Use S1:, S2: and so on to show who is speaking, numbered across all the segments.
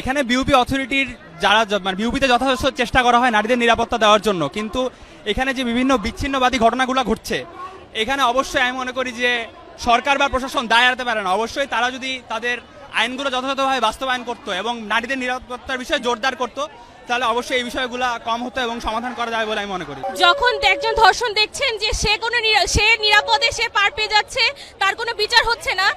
S1: এখানে বিউপি অথরিটির যারা মানে বিউপিতে যথাযথ চেষ্টা করা হয় নারীদের নিরাপত্তা দেওয়ার জন্য। কিন্তু এখানে যে বিভিন্ন বিচ্ছিন্নবাদী ঘটনাগুলো ঘটছে, এখানে অবশ্যই আমি মনে করি যে সরকার বা প্রশাসন দায় এড়াতে পারে না। অবশ্যই তারা যদি তাদের আইনগুলো যথাযথভাবে বাস্তবায়ন করতো এবং নারীদের নিরাপত্তার বিষয়ে জোরদার করতো, তাহলে অবশ্যই এই বিষয়গুলো কম হতো এবং সমাধান করা যাবে বলে আমি মনে করি।
S2: যখন একজন ধর্ষণ দেখছেন যে সে কোনো সে নিরাপদে সে পার পেয়ে যাচ্ছে, তার কোনো বিচার হচ্ছে না,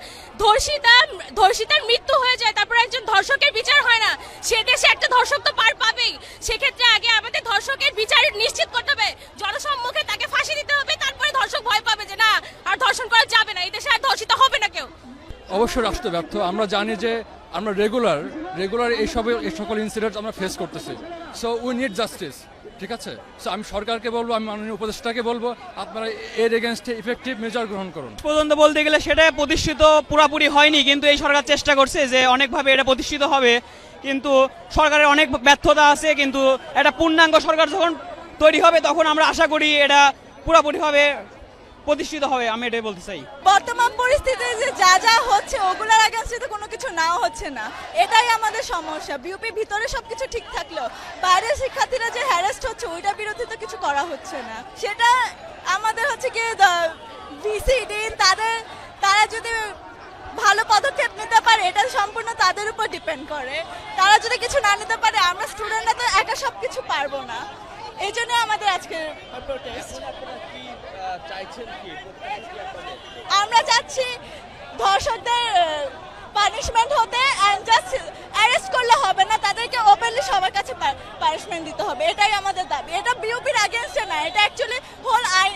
S2: ধর্ষিতা, ধর্ষিতার মৃত্যু হয়ে যায়, তারপর একজন ধর্ষকের বিচার হয় না, সে দেশে একটা ধর্ষক তো পার পাবেই, সেক্ষেত্রে আগে আমাদের ধর্ষকের বিচার নিশ্চিত করতে হবে, জনসম্মুখে তাকে ফাঁসি দিতে হবে, তারপরে ধর্ষক ভয় পাবে যে না, আর ধর্ষণ করা যাবে না, এই দেশে আর ধর্ষিত হবে
S3: অবশ্যই রাষ্ট্র ব্যর্থ। আমরা জানি যে আমরা রেগুলার রেগুলার এইসব এই সকল ইনসিডেন্ট আমরা ফেস করতেছি। সো উই নিড জাস্টিস ঠিক আছে? সো আমি সরকারকে বলব আমি মাননীয় উপদেষ্টাকে বলব আপনারা এর এগেনস্টে ইফেক্টিভ মেজার গ্রহণ করুন।
S1: পর্যন্ত বলতে গেলে সেটা প্রতিষ্ঠিত পুরাপুরি হয়নি কিন্তু এই সরকার চেষ্টা করছে যে অনেকভাবে এটা প্রতিষ্ঠিত হবে। কিন্তু সরকারের অনেক ব্যর্থতা আছে কিন্তু একটা পূর্ণাঙ্গ সরকার যখন তৈরি হবে তখন আমরা আশা করি এটা পুরাপুরিভাবে প্রতিষ্ঠিত হবে। আমি এটাই বলতে চাই।
S4: বর্তমান পরিস্থিতিতে যে যা যা হচ্ছে, ওগুলোর আগেন্স্টে তো কোনো কিছু নাও হচ্ছে না। এটাই আমাদের সমস্যা। বিউপি ভিতরে সব কিছু ঠিক থাকল বাইরের শিক্ষার্থীরা যে হ্যারাস্ট হচ্ছে, ওইটার বিরুদ্ধে তো কিছু করা হচ্ছে না। সেটা আমাদের হচ্ছে কি ভিসিডি তাদের, তারা যদি ভালো পদক্ষেপ নিতে পারে, এটা সম্পূর্ণ তাদের উপর ডিপেন্ড করে। তারা যদি কিছু না নিতে পারে, আমরা স্টুডেন্টরা তো একা সব কিছু পারব না। এই জন্য আমাদের আজকের আমরা চাচ্ছি ধর্ষকদের পানিশমেন্ট হতে অ্যান্ড জাস্ট অ্যারেস্ট করলে হবে না, তাদেরকে ওপেনলি সবার কাছে পানিশমেন্ট দিতে হবে। এটাই আমাদের দাবি। এটা বিউপির আগেনস্টে না, এটা অ্যাকচুয়ালি হোল আইন